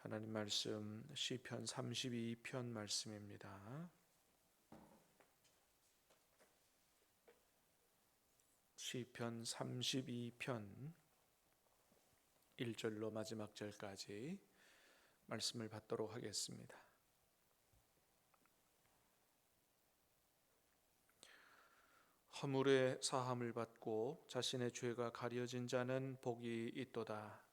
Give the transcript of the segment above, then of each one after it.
하나님 말씀 시편 32편 말씀입니다. 시편 32편 1절로 마지막 절까지 말씀을 받도록 하겠습니다. 허물의 사함을 받고 자신의 죄가 가려진 자는 복이 있도다.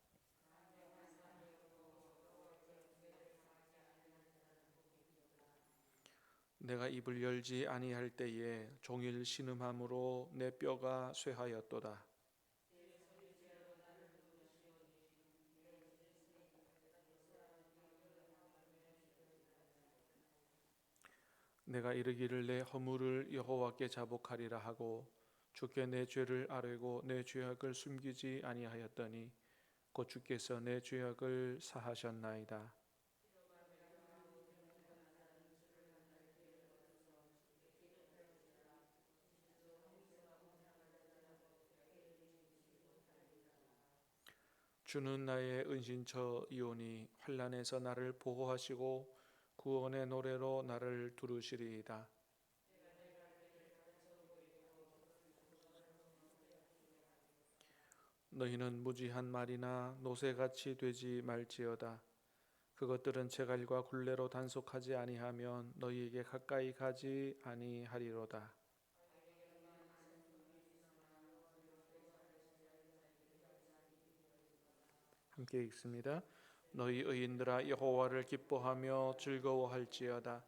내가 입을 열지 아니할 때에 종일 신음함으로 내 뼈가 쇠하였도다. 내가 이르기를 내 허물을 여호와께 자복하리라 하고 주께 내 죄를 아뢰고 내 죄악을 숨기지 아니하였더니 곧 주께서 내 죄악을 사하셨나이다. 주는 나의 은신처 이오니 환란에서 나를 보호하시고 구원의 노래로 나를 두르시리이다. 너희는 무지한 말이나 노새같이 되지 말지어다. 그것들은 제갈과 굴레로 단속하지 아니하면 너희에게 가까이 가지 아니하리로다. 함께 읽습니다. 너희 의인들아 여호와를 기뻐하며 즐거워할지어다.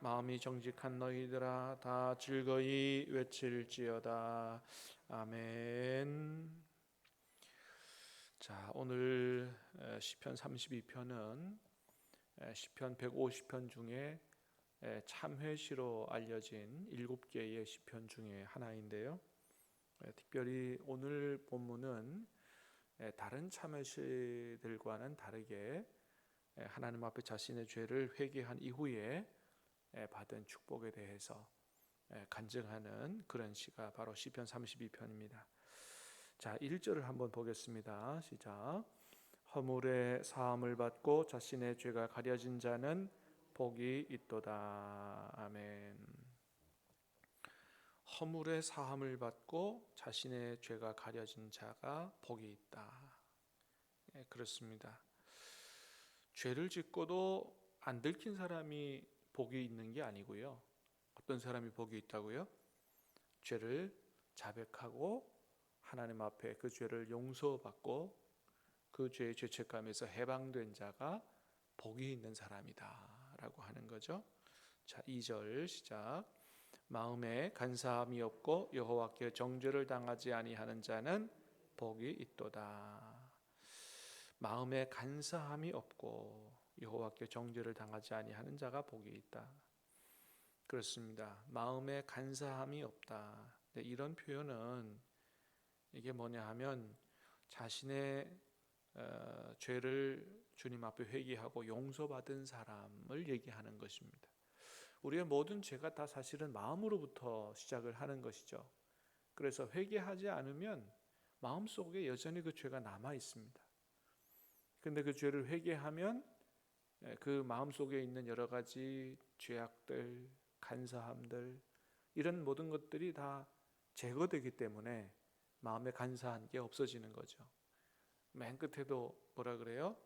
마음이 정직한 너희들아 다 즐거이 외칠지어다. 아멘. 자, 오늘 시편 32편은 시편 150편 중에 참회시로 알려진 일곱 개의 시편 중에 하나인데요. 특별히 오늘 본문은 예, 다른 참회시들과는 다르게 예, 하나님 앞에 자신의 죄를 회개한 이후에 예, 받은 축복에 대해서 간증하는 그런 시가 바로 시편 32편입니다. 자, 1절을 한번 보겠습니다. 시작. 허물의 사함을 받고 자신의 죄가 가려진 자는 복이 있도다. 아멘. 허물의 사함을 받고 자신의 죄가 가려진 자가 복이 있다. 예, 그렇습니다. 죄를 짓고도 안 들킨 사람이 복이 있는 게 아니고요. 어떤 사람이 복이 있다고요? 죄를 자백하고 하나님 앞에 그 죄를 용서받고 그 죄의 죄책감에서 해방된 자가 복이 있는 사람이다라고 하는 거죠. 자, 2절 시작. 마음에 간사함이 없고 여호와께 정죄를 당하지 아니하는 자는 복이 있도다. 마음에 간사함이 없고 여호와께 정죄를 당하지 아니하는 자가 복이 있다. 그렇습니다. 마음에 간사함이 없다. 이런 표현은 이게 뭐냐 하면 자신의 어, 죄를 주님 앞에 회개하고 용서받은 사람을 얘기하는 것입니다. 우리의 모든 죄가 다 사실은 마음으로부터 시작을 하는 것이죠. 그래서 회개하지 않으면 마음속에 여전히 그 죄가 남아 있습니다. 근데 그 죄를 회개하면 예, 그 마음속에 있는 여러 가지 죄악들, 간사함들 이런 모든 것들이 다 제거되기 때문에 마음에 간사한 게 없어지는 거죠. 맨 끝에도 뭐라 그래요?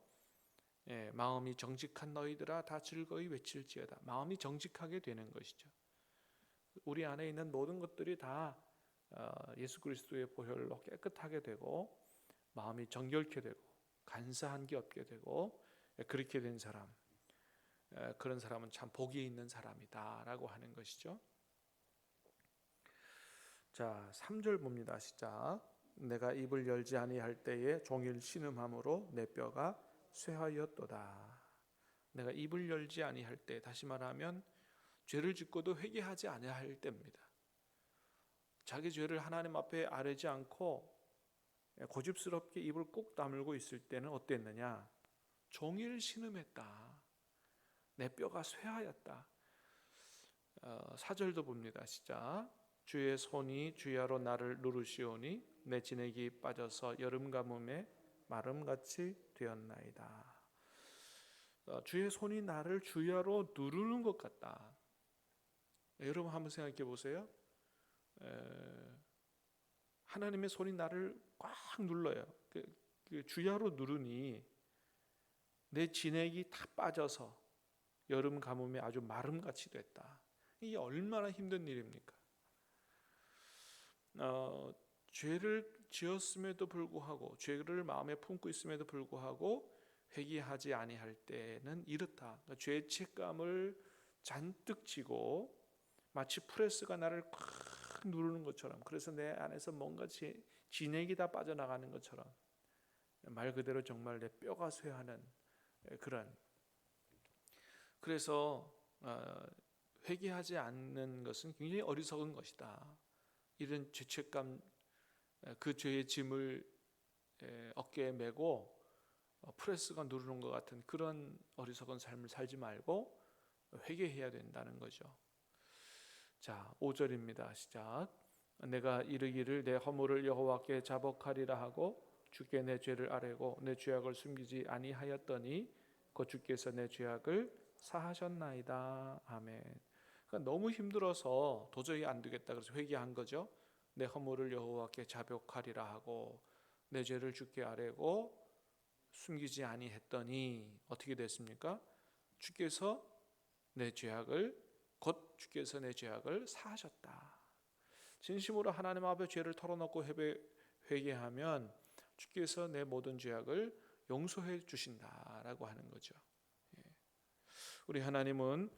예, 마음이 정직한 너희들아 다 즐거이 외칠지어다. 마음이 정직하게 되는 것이죠. 우리 안에 있는 모든 것들이 다 어, 예수 그리스도의 보혈로 깨끗하게 되고 마음이 정결케 되고 간사한 게 없게 되고 예, 그렇게 된 사람 예, 그런 사람은 참 복이 있는 사람이다라고 하는 것이죠. 자, 3절 봅니다. 시작. 내가 입을 열지 아니할 때에 종일 신음함으로 내 뼈가 쇠하였도다. 내가 입을 열지 아니할 때 다시 말하면 죄를 짓고도 회개하지 아니할 때입니다. 자기 죄를 하나님 앞에 아뢰지 않고 고집스럽게 입을 꼭 다물고 있을 때는 어땠느냐? 종일 신음했다. 내 뼈가 쇠하였다. 어, 사절도 봅니다. 시작. 주의 손이 주야로 나를 누르시오니 내 진액이 빠져서 여름 가뭄에 마름같이 되었나이다. 어, 주의 손이 나를 주야로 누르는 것 같다. 네, 여러분 한번 생각해 보세요. 에, 하나님의 손이 나를 꽉 눌러요. 그, 그 주야로 누르니 내 진액이 다 빠져서 여름 가뭄에 아주 마름같이 됐다. 이게 얼마나 힘든 일입니까? 어, 죄를 지었음에도 불구하고 죄를 마음에 품고 있음에도 불구하고 회개하지 아니할 때는 이렇다. 그러니까 죄 책감을 잔뜩 지고 마치 프레스가 나를 꽉 누르는 것처럼 그래서 내 안에서 뭔가 지, 진액이 다 빠져나가는 것처럼 말 그대로 정말 내 뼈가 쇠하는 그런 그래서 어, 회개하지 않는 것은 굉장히 어리석은 것이다. 이런 죄책감 그 죄의 짐을 어깨에 메고 어, 프레스가 누르는 것 같은 그런 어리석은 삶을 살지 말고 회개해야 된다는 거죠. 자, 5절입니다. 시작. 내가 이르기를 내 허물을 여호와께 자복하리라 하고 주께 내 죄를 아뢰고 내 죄악을 숨기지 아니하였더니 곧 주께서 내 죄악을 사하셨나이다. 아멘. 그러니까 너무 힘들어서 도저히 안 되겠다 그래서 회개한 거죠. 내 허물을 여호와께 자복하리라 하고 내 죄를 주께 아뢰고 숨기지 아니했더니 어떻게 됐습니까? 주께서 내 죄악을 곧 주께서 내 죄악을 사하셨다. 진심으로 하나님 앞에 죄를 털어놓고 회개하면 주께서 내 모든 죄악을 용서해 주신다라고 하는 거죠. 예. 우리 하나님은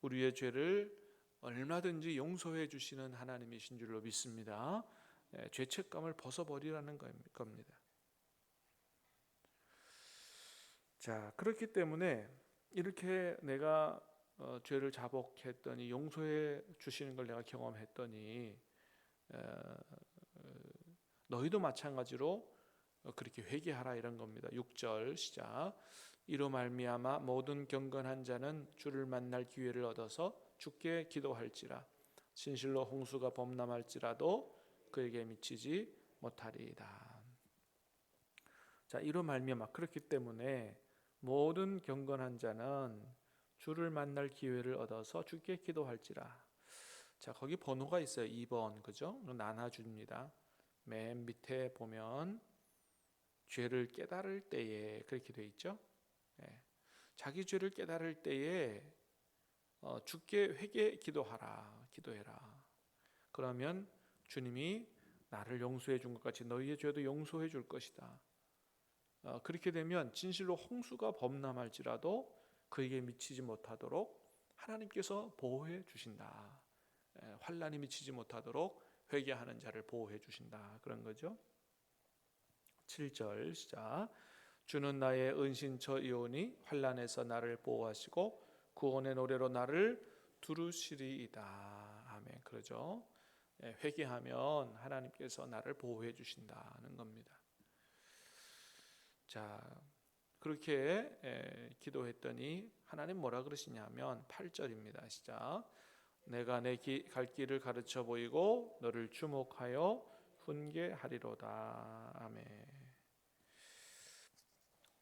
우리의 죄를 얼마든지 용서해 주시는 하나님이신 줄로 믿습니다. 예, 죄책감을 벗어버리라는 겁니다. 자, 그렇기 때문에 이렇게 내가 어, 죄를 자복했더니 용서해 주시는 걸 내가 경험했더니 어, 너희도 마찬가지로 그렇게 회개하라 이런 겁니다. 6절 시작. 이로 말미암아 모든 경건한 자는 주를 만날 기회를 얻어서 주께 기도할지라 진실로 홍수가 범람할지라도 그에게 미치지 못하리이다. 자, 이로 말미암아 그렇기 때문에 모든 경건한 자는 주를 만날 기회를 얻어서 주께 기도할지라. 자, 거기 번호가 있어요. 2번. 그죠? 나눠줍니다. 맨 밑에 보면 죄를 깨달을 때에 그렇게 돼 있죠. 네. 자기 죄를 깨달을 때에 어, 주께 회개 기도하라, 기도해라. 그러면 주님이 나를 용서해 준 것 같이 너희의 죄도 용서해 줄 것이다. 어, 그렇게 되면 진실로 홍수가 범람할지라도 그에게 미치지 못하도록 하나님께서 보호해 주신다. 에, 환란이 미치지 못하도록 회개하는 자를 보호해 주신다. 그런 거죠. 7절 시작. 주는 나의 은신처이오니 환란에서 나를 보호하시고 구원의 노래로 나를 두루시리이다. 아멘. 그러죠. 예, 회개하면 하나님께서 나를 보호해 주신다는 겁니다. 자, 그렇게 예, 기도했더니 하나님 뭐라 그러시냐면 8절입니다. 시작. 내가 내 갈 길을 가르쳐 보이고 너를 주목하여 훈계하리로다. 아멘.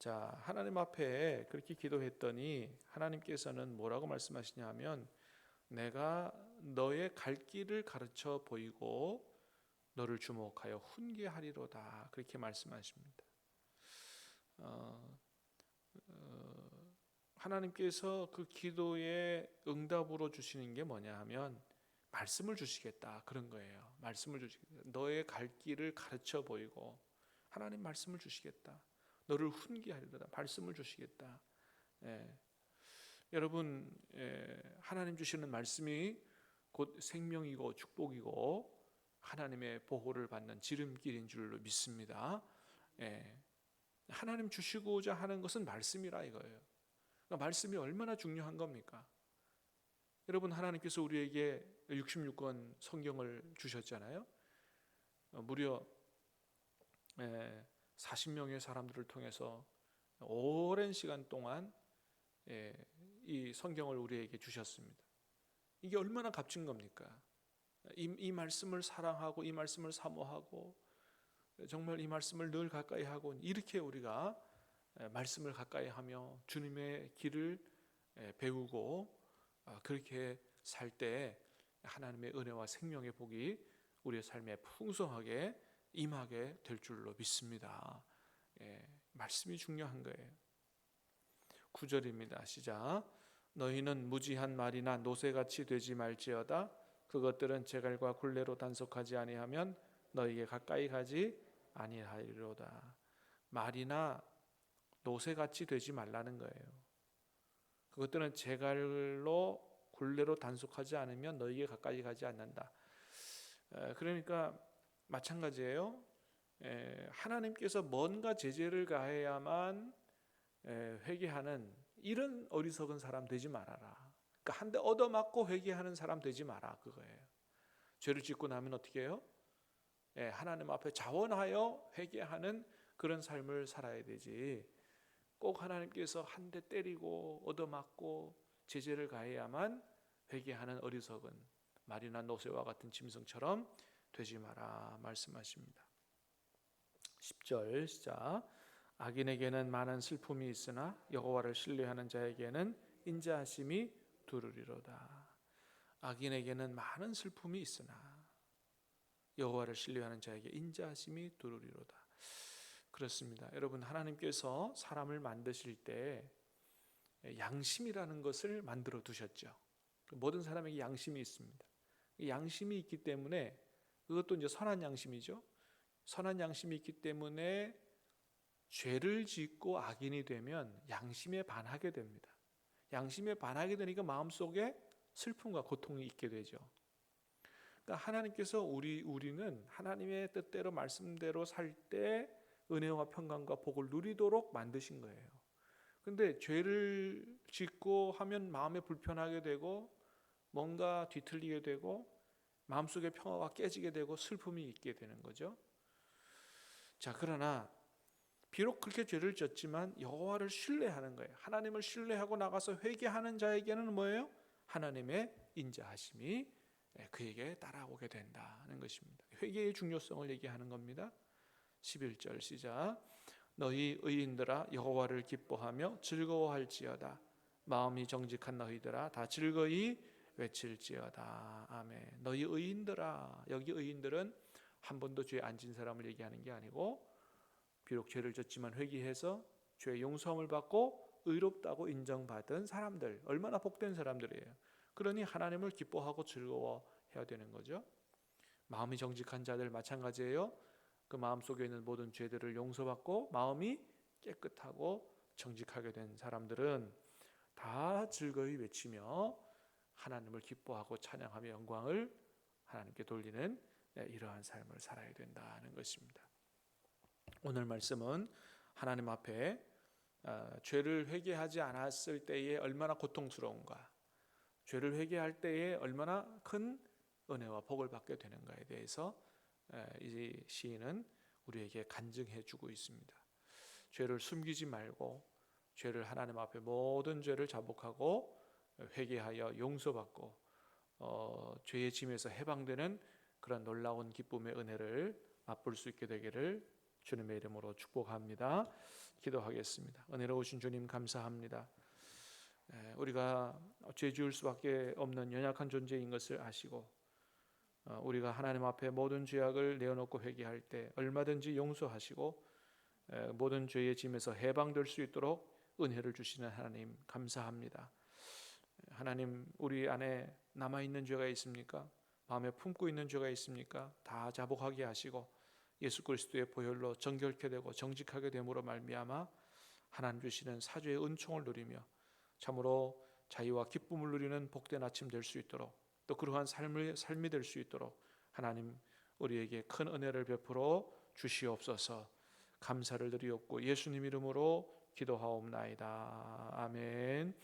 자, 하나님 앞에 그렇게 기도했더니 하나님께서는 뭐라고 말씀하시냐면 내가 너의 갈 길을 가르쳐 보이고 너를 주목하여 훈계하리로다. 그렇게 말씀하십니다. 어, 어, 하나님께서 그 기도의 응답으로 주시는 게 뭐냐 하면 말씀을 주시겠다 그런 거예요. 말씀을 주시겠다. 너의 갈 길을 가르쳐 보이고 하나님 말씀을 주시겠다. 너를 훈계하리로다. 말씀을 주시겠다. 예. 여러분 예, 하나님 주시는 말씀이 곧 생명이고 축복이고 하나님의 보호를 받는 지름길인 줄로 믿습니다. 예. 하나님 주시고자 하는 것은 말씀이라 이거예요. 그러니까 말씀이 얼마나 중요한 겁니까? 여러분 하나님께서 우리에게 66권 성경을 주셨잖아요. 어, 무려 40명의 사람들을 통해서 오랜 시간 동안 예, 이 성경을 우리에게 주셨습니다. 이게 얼마나 값진 겁니까? 이, 이 말씀을 사랑하고 이 말씀을 사모하고 정말 이 말씀을 늘 가까이 하고 이렇게 우리가 에, 말씀을 가까이 하며 주님의 길을 에, 배우고 아, 그렇게 살 때 하나님의 은혜와 생명의 복이 우리의 삶에 풍성하게 임하게 될 줄로 믿습니다. 예, 말씀이 중요한 거예요. 9절입니다. 시작. 너희는 무지한 말이나 노새같이 되지 말지어다. 그것들은 제갈과 굴레로 단속하지 아니하면 너희에게 가까이 가지 아니하리로다. 말이나 노새같이 되지 말라는 거예요. 그것들은 제갈로 굴레로 단속하지 않으면 너희에게 가까이 가지 않는다. 에, 그러니까 마찬가지예요. 에, 하나님께서 뭔가 제재를 가해야만 에, 회개하는 이런 어리석은 사람 되지 말아라. 그러니까 한 대 얻어맞고 회개하는 사람 되지 마라 그거예요. 죄를 짓고 나면 어떻게 해요? 예, 하나님 앞에 자원하여 회개하는 그런 삶을 살아야 되지. 꼭 하나님께서 한 대 때리고 얻어맞고 제재를 가해야만 회개하는 어리석은 말이나 노새와 같은 짐승처럼 되지 마라 말씀하십니다. 10절 시작. 악인에게는 많은 슬픔이 있으나 여호와를 신뢰하는 자에게는 인자하심이 두르리로다. 악인에게는 많은 슬픔이 있으나 여호와를 신뢰하는 자에게 인자하심이 두르리로다. 그렇습니다. 여러분 하나님께서 사람을 만드실 때 양심이라는 것을 만들어 두셨죠. 모든 사람에게 양심이 있습니다. 양심이 있기 때문에 그것도 이제 선한 양심이죠. 선한 양심이 있기 때문에 죄를 짓고 악인이 되면 양심에 반하게 됩니다. 양심에 반하게 되니까 마음속에 슬픔과 고통이 있게 되죠. 그러니까 하나님께서 우리 우리는 하나님의 뜻대로 말씀대로 살 때 은혜와 평강과 복을 누리도록 만드신 거예요. 근데 죄를 짓고 하면 마음에 불편하게 되고 뭔가 뒤틀리게 되고 마음속의 평화가 깨지게 되고 슬픔이 있게 되는 거죠. 자, 그러나 비록 그렇게 죄를 졌지만 여호와를 신뢰하는 거예요. 하나님을 신뢰하고 나가서 회개하는 자에게는 뭐예요? 하나님의 인자하심이 그에게 따라오게 된다는 것입니다. 회개의 중요성을 얘기하는 겁니다. 11절 시작. 너희 의인들아 여호와를 기뻐하며 즐거워할지어다. 마음이 정직한 너희들아 다 즐거이 외칠지어다. 아멘. 너희 의인들아 여기 의인들은 한 번도 죄 안 진 사람을 얘기하는 게 아니고 비록 죄를 졌지만 회개해서 죄의 용서함을 받고 의롭다고 인정받은 사람들 얼마나 복된 사람들이에요. 그러니 하나님을 기뻐하고 즐거워해야 되는 거죠. 마음이 정직한 자들 마찬가지예요. 그 마음 속에 있는 모든 죄들을 용서받고 마음이 깨끗하고 정직하게 된 사람들은 다 즐거이 외치며 하나님을 기뻐하고 찬양하며 영광을 하나님께 돌리는 이러한 삶을 살아야 된다는 것입니다. 오늘 말씀은 하나님 앞에 어, 죄를 회개하지 않았을 때에 얼마나 고통스러운가, 죄를 회개할 때에 얼마나 큰 은혜와 복을 받게 되는가에 대해서 이 시인은 우리에게 간증해 주고 있습니다. 죄를 숨기지 말고 죄를 하나님 앞에 모든 죄를 자복하고 회개하여 용서받고 어, 죄의 짐에서 해방되는 그런 놀라운 기쁨의 은혜를 맛볼 수 있게 되기를 주님의 이름으로 축복합니다. 기도하겠습니다. 은혜로우신 주님 감사합니다. 우리가 죄 지을 수밖에 없는 연약한 존재인 것을 아시고 어, 우리가 하나님 앞에 모든 죄악을 내어놓고 회개할 때 얼마든지 용서하시고 모든 죄의 짐에서 해방될 수 있도록 은혜를 주시는 하나님 감사합니다. 하나님 우리 안에 남아 있는 죄가 있습니까? 마음에 품고 있는 죄가 있습니까? 다 자복하게 하시고 예수 그리스도의 보혈로 정결케 되고 정직하게 됨으로 말미암아 하나님 주시는 사죄의 은총을 누리며 참으로 자유와 기쁨을 누리는 복된 아침 될 수 있도록 또 그러한 삶을 삶이 될 수 있도록 하나님 우리에게 큰 은혜를 베풀어 주시옵소서. 감사를 드리옵고 예수님 이름으로 기도하옵나이다. 아멘.